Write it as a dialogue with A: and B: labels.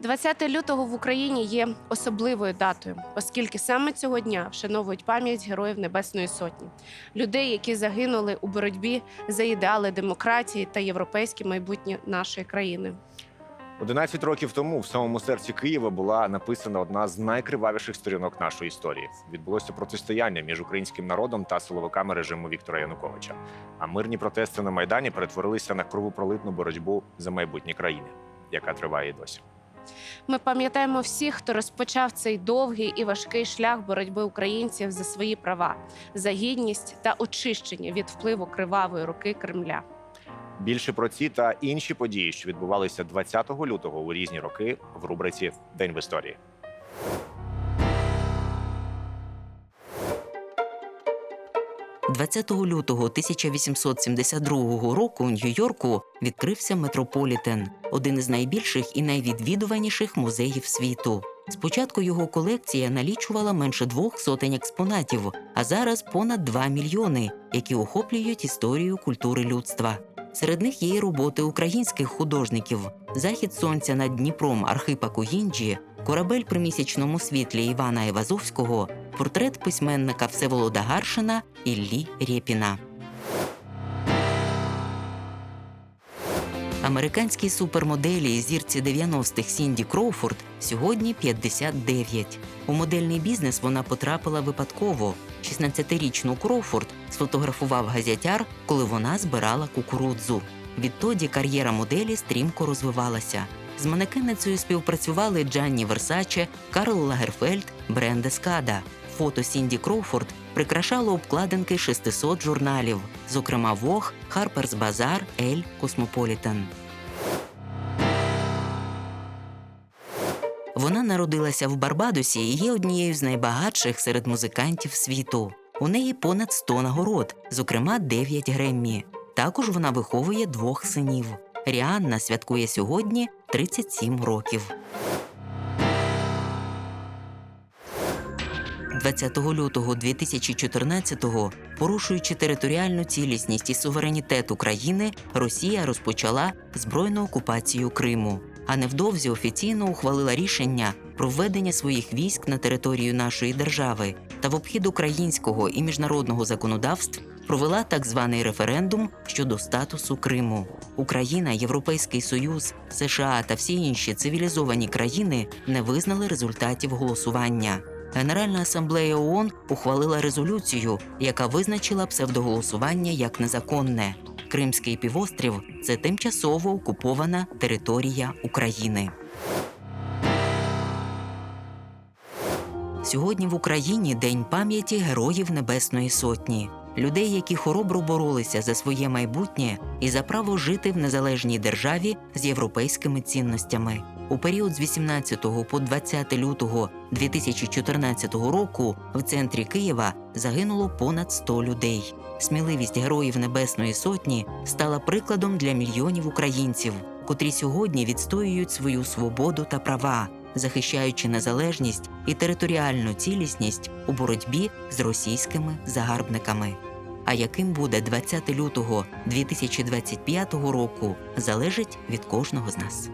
A: 20 лютого в Україні є особливою датою, оскільки саме цього дня вшановують пам'ять героїв Небесної Сотні, людей, які загинули у боротьбі за ідеали демократії та європейське майбутнє нашої країни.
B: 11 років тому в самому серці Києва була написана одна з найкривавіших сторінок нашої історії. Відбулося протистояння між українським народом та силовиками режиму Віктора Януковича. А мирні протести на майдані перетворилися на кровопролитну боротьбу за майбутнє країни, яка триває і досі.
A: Ми пам'ятаємо всіх, хто розпочав цей довгий і важкий шлях боротьби українців за свої права, за гідність та очищення від впливу кривавої руки Кремля.
B: Більше про ці та інші події, що відбувалися 20 лютого у різні роки, в рубриці День в історії.
C: – 20 лютого 1872 року у Нью-Йорку відкрився Метрополітен, один із найбільших і найвідвідуваніших музеїв світу. Спочатку його колекція налічувала менше двох сотень експонатів, а зараз понад 2 мільйони, які охоплюють історію культури людства. Серед них є й роботи українських художників: Захід сонця над Дніпром Архипа Кугінджі, корабель при місячному світлі Івана Івазовського, портрет письменника Всеволода Гаршина Іллі Рєпіна. Американській супермоделі і зірці 90-х Сінді Кроуфорд сьогодні 59. У модельний бізнес вона потрапила випадково. 16-річну Кроуфорд сфотографував газетяр, коли вона збирала кукурудзу. Відтоді кар'єра моделі стрімко розвивалася. З манекеницею співпрацювали Джанні Версаче, Карл Лагерфельд, Бренде Скада. Фото Сінді Кроуфорд прикрашало обкладинки 600 журналів, зокрема Vogue, Harper's Bazaar, Elle, Cosmopolitan. Вона народилася в Барбадосі і є однією з найбагатших серед музикантів світу. У неї понад 100 нагород, зокрема 9 Греммі. Також вона виховує двох синів. Ріанна святкує сьогодні 37 років. 20 лютого 2014-го, порушуючи територіальну цілісність і суверенітет України, Росія розпочала збройну окупацію Криму. А невдовзі офіційно ухвалила рішення про введення своїх військ на територію нашої держави та в обхід українського і міжнародного законодавств провела так званий референдум щодо статусу Криму. Україна, Європейський Союз, США та всі інші цивілізовані країни не визнали результатів голосування. Генеральна асамблея ООН ухвалила резолюцію, яка визначила псевдоголосування як незаконне. Кримський півострів це тимчасово окупована територія України. Сьогодні в Україні День пам'яті героїв Небесної Сотні, людей, які хоробро боролися за своє майбутнє і за право жити в незалежній державі з європейськими цінностями. У період з 18 по 20 лютого 2014 року в центрі Києва загинуло понад 100 людей. Сміливість героїв Небесної Сотні стала прикладом для мільйонів українців, котрі сьогодні відстоюють свою свободу та права, захищаючи незалежність і територіальну цілісність у боротьбі з російськими загарбниками. А яким буде 20 лютого 2025 року, залежить від кожного з нас.